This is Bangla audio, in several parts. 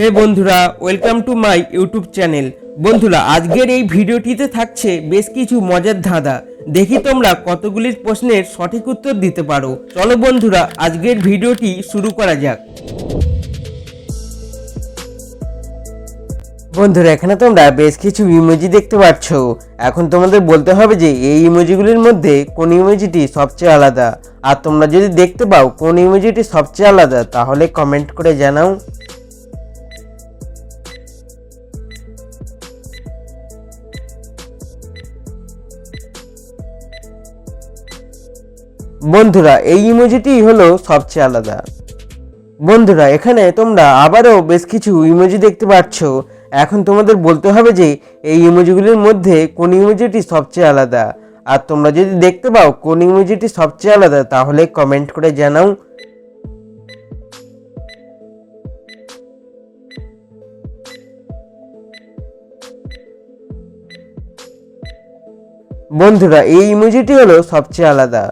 হে বন্ধুরা welcome to my YouTube channel বন্ধুরা, আজকের এই ভিডিওটিতে থাকছে বেশ কিছু মজার ধাঁধা। দেখি তোমরা কতগুলির প্রশ্নের সঠিক উত্তর দিতে পারো। চলো বন্ধুরা, আজকের ভিডিওটি শুরু করা যাক। বন্ধুরা, এখানে তোমরা বেশ কিছু ইমোজি দেখতে পাচ্ছ। এখন তোমাদের বলতে হবে যে, এই ইমোজিগুলির মধ্যে কোন ইমোজিটি সবচেয়ে আলাদা? আর তোমরা যদি দেখতে পাও কোন ইমোজিটি সবচেয়ে আলাদা, তাহলে কমেন্ট করে জানাও। বন্ধুরা, এই ইমোজিটি হলো সবচেয়ে আলাদা। বন্ধুরা, এখানে তোমরা আবারও বেশ কিছু ইমোজি দেখতে পাচ্ছ। এখন তোমাদের বলতে হবে যে, এই ইমোজিগুলির মধ্যে কোন ইমোজিটি সবচেয়ে আলাদা? আর তোমরা যদি দেখতে পাও কোন ইমোজিটি সবচেয়ে আলাদা, তাহলে কমেন্ট করে জানাও। বন্ধুরা, এই ইমোজিটি হলো সবচেয়ে আলাদা।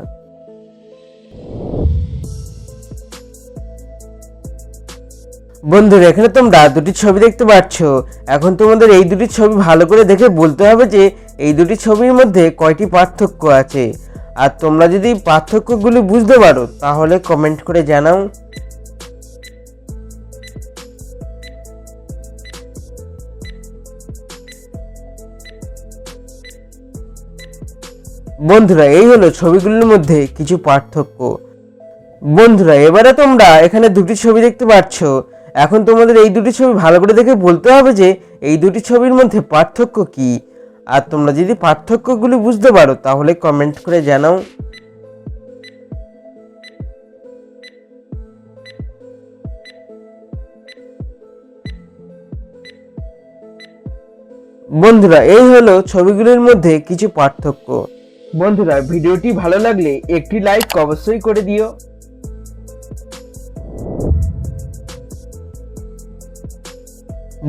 বন্ধুরা, এখানে তোমরা দুটি ছবি দেখতে পাচ্ছ। এখন তোমাদের এই দুটি ছবি ভালো করে দেখে বলতে হবে যে, এই দুটি ছবির মধ্যে কয়টি পার্থক্য আছে। আর তোমরা যদি পার্থক্যগুলি বুঝতে পারো, তাহলে কমেন্ট করে জানাও। বন্ধুরা, এই হলো ছবিগুলির মধ্যে কিছু পার্থক্য। বন্ধুরা, এবারে তোমরা এখানে দুটি ছবি দেখতে পাচ্ছ। এখন তোমাদের এই দুটি ছবি ভালো করে দেখে বলতে হবে যে এই দুটি ছবির মধ্যে পার্থক্য কি। আর তোমরা যদি পার্থক্যগুলি বুঝতে পারো, তাহলে কমেন্ট করে জানাও। বন্ধুরা, এই হলো ছবিগুলির মধ্যে কিছু পার্থক্য। বন্ধুরা, ভিডিওটি ভালো লাগলে একটি লাইক অবশ্যই করে দিও।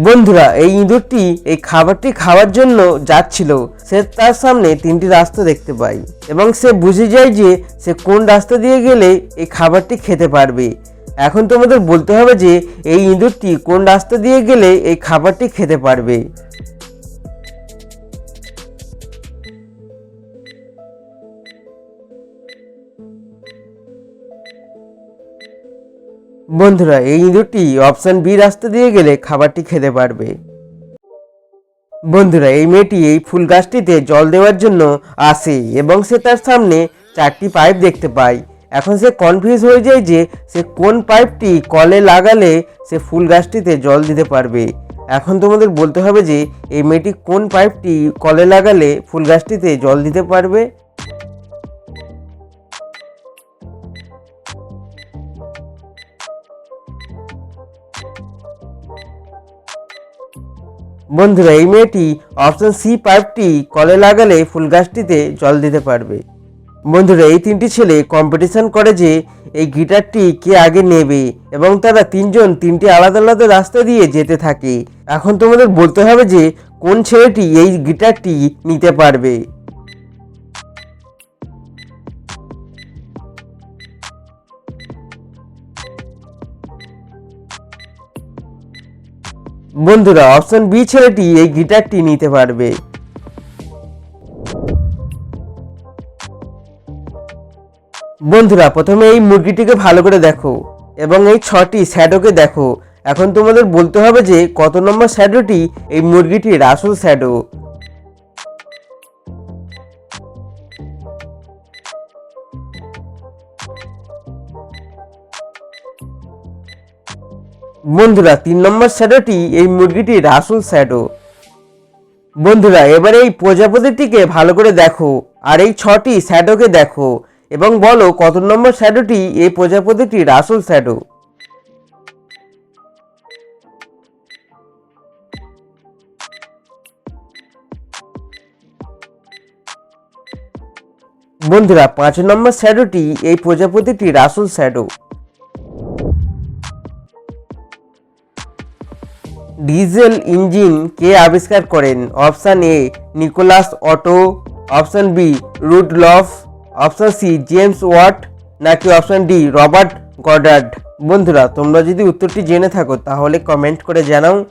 বন্ধুরা, এই ইঁদুরটি এই খাবারটি খাওয়ার জন্য যাচ্ছিল। সে তার সামনে তিনটি রাস্তা দেখতে পায় এবং সে বুঝে যায় যে সে কোন রাস্তা দিয়ে গেলে এই খাবারটি খেতে পারবে। এখন তোমাদের বলতে হবে যে এই ইঁদুরটি কোন রাস্তা দিয়ে গেলে এই খাবারটি খেতে পারবে। বন্ধুরা, এই ইঁদুরটি অপশন বি রাস্তা দিয়ে গেলে খাবারটি খেতে পারবে। বন্ধুরা, এই মেয়েটি এই ফুল গাছটিতে জল দেওয়ার জন্য আসে এবং সে তার সামনে চারটি পাইপ দেখতে পায়। এখন সে কনফিউজ হয়ে যায় যে সে কোন পাইপটি কলে লাগালে সে ফুল গাছটিতে জল দিতে পারবে। এখন তোমাদের বলতে হবে যে, এই মেয়েটি কোন পাইপটি কলে লাগালে ফুল গাছটিতে জল দিতে পারবে? বন্ধুরা, এই মেয়েটি অপশন সি পাইপটি কলে লাগালে ফুল গাছটিতে জল দিতে পারবে। বন্ধুরা, এই তিনটি ছেলে কম্পিটিশন করে যে এই গিটারটি কে আগে নেবে এবং তারা তিনজন তিনটি আলাদা আলাদা রাস্তা দিয়ে যেতে থাকে। এখন তোমাদের বলতে হবে যে কোন ছেলেটি এই গিটারটি নিতে পারবে। বন্ধুরা অপশন বি ছেলেটি এই গিটারটি নিতে পারবে। বন্ধুরা, প্রথমে এই মুরগিটিকে ভালো করে দেখো এবং এই ছটি শ্যাডোকে দেখো। এখন তোমাদের বলতে হবে যে কত নম্বর শ্যাডোটি এই মুরগিটির আসল শ্যাডো। বন্ধুরা, তিন নম্বর শ্যাডোটি এই মুরগিটির আসল শ্যাডো বন্ধুরা, এবারে এই প্রজাপতিটিকে ভালো করে দেখো, আর এই ছটি শ্যাডোকে দেখো, এবং বলো কত নম্বর শ্যাডোটি এই প্রজাপতিটির আসল শ্যাডো বন্ধুরা, পাঁচ নম্বর শ্যাডোটি এই প্রজাপতিটির আসল শ্যাডো ডিজেল ইঞ্জিন কে আবিষ্কার করেন? Option a, Nicholas Otto. Option b, Rudolf. Option c, James Watt. নাকি অপশান ডি, রবার্ট গডার্ড? বন্ধুরা, তোমরা যদি উত্তরটি জেনে থাকো, তাহলে কমেন্ট করে জানাও।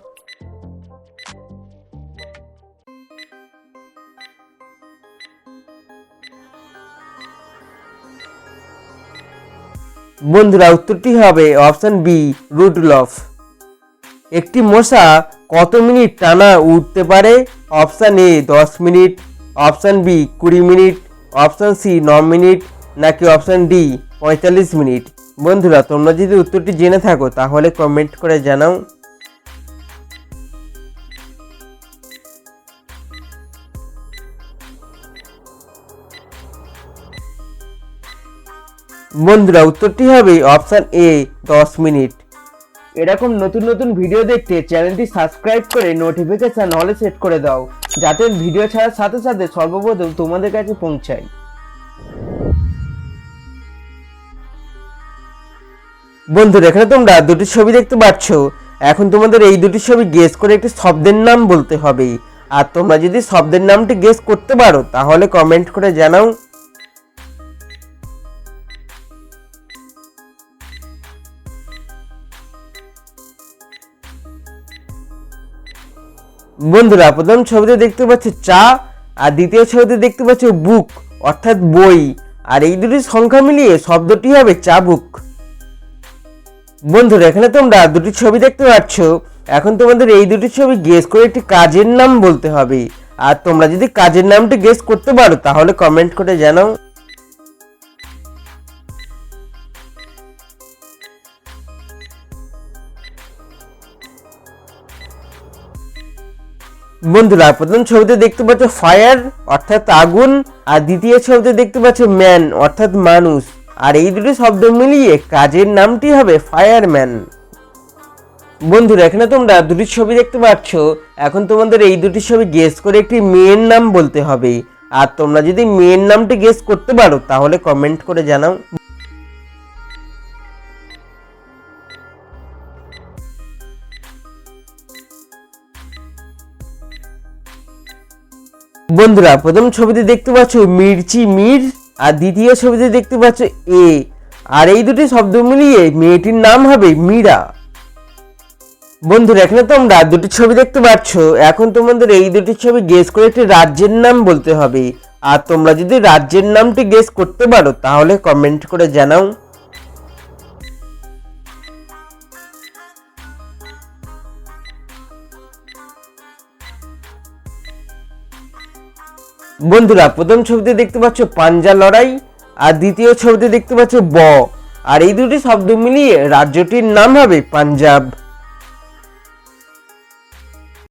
বন্ধুরা, উত্তরটি হবে অপশন বি, রুডলফ। একটি মশা কত মিনিট টানা উঠতে পারে? অপশান এ দশ মিনিট। অপশান বি কুড়ি মিনিট। অপশান সি ন মিনিট। নাকি অপশান ডি পঁয়তাল্লিশ মিনিট? বন্ধুরা, তোমরা যদি উত্তরটি জেনে থাকো, তাহলে কমেন্ট করে জানাও। বন্ধুরা, উত্তরটি হবে অপশান এ দশ মিনিট। এরকম নতুন নতুন ভিডিও দেখতে চ্যানেলটি সাবস্ক্রাইব করে নোটিফিকেশন হলে সেট করে দাও, যাতে ভিডিও ছাড়ার সাথে সাথে সর্বপ্রথম তোমাদের কাছে পৌঁছায়। বন্ধুরা, এখানে তোমরা দুটি ছবি দেখতে পাচ্ছ। এখন তোমাদের এই দুটি ছবি গেস করে একটি শব্দের নাম বলতে হবে। আর তোমরা যদি শব্দের নামটি গেস করতে পারো, তাহলে কমেন্ট করে জানাও। বন্ধুরা, প্রথম ছবিতে দেখতে পাচ্ছ চা, আর দ্বিতীয় ছবিতে দেখতে পাচ্ছ বুক অর্থাৎ বই। আর এই দুটি সংখ্যা মিলিয়ে শব্দটি হবে চা বুক বন্ধুরা, এখানে তোমরা দুটি ছবি দেখতে পাচ্ছ। এখন তোমাদের এই দুটি ছবি গেস করে একটি কাজের নাম বলতে হবে। আর তোমরা যদি কাজের নামটি গেস করতে পারো, তাহলে কমেন্ট করে জানাও। বন্ধুরা, প্রথম ছবিতে দেখতে পাচ্ছ ফায়ার, অর্থাৎ আগুন, আর দ্বিতীয় ছবিতে দেখতে পাচ্ছ ম্যান, অর্থাৎ মানুষ। আর এই দুটো শব্দ মিলিয়ে কাজের নামটি হবে ফায়ারম্যান। বন্ধুরা, এখানে তোমরা দুটি ছবি দেখতে পাচ্ছ। এখন তোমাদের এই দুটি ছবি গেস করে একটি মেয়ের নাম বলতে হবে। আর তোমরা যদি মেয়ের নামটি গেস করতে পারো, তাহলে কমেন্ট করে জানাও। বন্ধুরা, প্রথম ছবিতে দেখতে পাচ্ছ মির্চি মির, আর দ্বিতীয় ছবিতে দেখতে পাচ্ছ এ। আর এই দুটি শব্দ মিলিয়ে মেয়েটির নাম হবে মীরা। বন্ধুরা, এখানে তোমরা দুটি ছবি দেখতে পাচ্ছ। এখন তোমাদের এই দুটি ছবি গেস করে একটি রাজ্যের নাম বলতে হবে। আর তোমরা যদি রাজ্যের নামটি গেস করতে পারো, তাহলে কমেন্ট করে জানাও। বন্ধুরা, প্রথম ছবিতে দেখতে পাচ্ছ পাঞ্জা লড়াই, আর দ্বিতীয় ছবিতে দেখতে পাচ্ছ ব। আর এই দুটি শব্দ মিলিয়ে রাজ্যটির নাম হবে পাঞ্জাব।